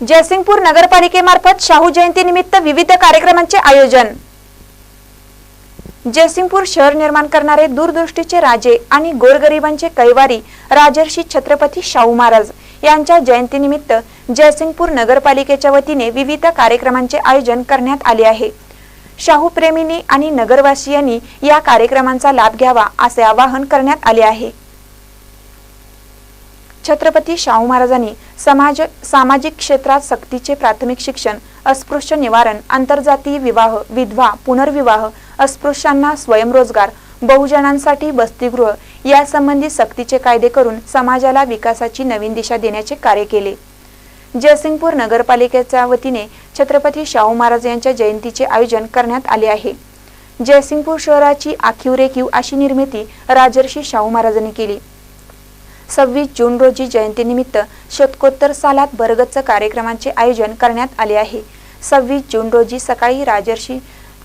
जयसिंगपूर नगरपालिकेमार्फत शाहू जयंतीनिमित्त विविध कार्यक्रमांचे आयोजन. जयसिंगपूर शहर निर्माण करणारे दूरदृष्टीचे राजे आणि गोरगरिबांचे कैवारी राजर्षी छत्रपती शाहू महाराज यांच्या जयंतीनिमित्त जयसिंगपूर नगरपालिकेच्या वतीने विविध कार्यक्रमांचे आयोजन करण्यात आले आहे. शाहू प्रेमींनी आणि नगरवासियांनी या कार्यक्रमांचा लाभ घ्यावा असे आवाहन करण्यात आले आहे. छत्रपती शाहू महाराजांनी समाज सामाजिक क्षेत्रात सक्तीचे प्राथमिक शिक्षण अस्पृश्य निवारण आंतरजातीय विवाह विधवा पुनर्विवाह अस्पृश्यांना स्वयंरोजगार बहुजनांसाठी वसतिगृह यासंबंधी सक्तीचे कायदे करून समाजाला विकासाची नवीन दिशा देण्याचे कार्य केले. जयसिंगपूर नगरपालिकेच्या वतीने छत्रपती शाहू महाराज यांच्या जयंतीचे आयोजन करण्यात आले आहे. जयसिंगपूर शहराची आखीव रेखीव अशी निर्मिती राजर्षी शाहू महाराजांनी केली. सव्वीस जून रोजी जयंतीनिमित्त शतकोत्तर सालात भरगच्च कार्यक्रमांचे आयोजन करण्यात आले आहे. सव्वीस जून रोजी सकाळी राजर्षी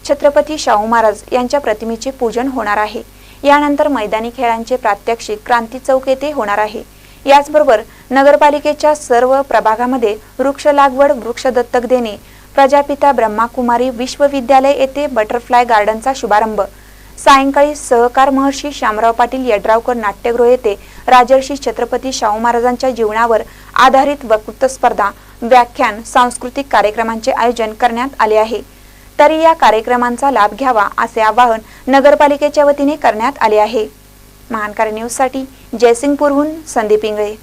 छत्रपती शाहू महाराज यांच्या प्रतिमेचे पूजन होणार आहे. यानंतर मैदानी खेळांचे प्रात्यक्षिक क्रांती चौक येथे होणार आहे. याचबरोबर नगरपालिकेच्या सर्व प्रभागामध्ये वृक्ष लागवड वृक्ष दत्तक देणे प्रजापिता ब्रह्माकुमारी विश्वविद्यालय येथे बटरफ्लाय गार्डनचा शुभारंभ सायंकाळी सहकार महर्षी शामराव पाटील यड्रावकर नाट्यगृह येथे राजर्षी छत्रपती शाहू महाराजांच्या जीवनावर आधारित वक्तृत्व स्पर्धा व्याख्यान सांस्कृतिक कार्यक्रमांचे आयोजन करण्यात आले आहे. तरी या कार्यक्रमांचा लाभ घ्यावा असे आवाहन नगरपालिकेच्या वतीने करण्यात आले आहे. महानकारी न्यूजसाठी जयसिंगपूरहून संदीप इंगळे.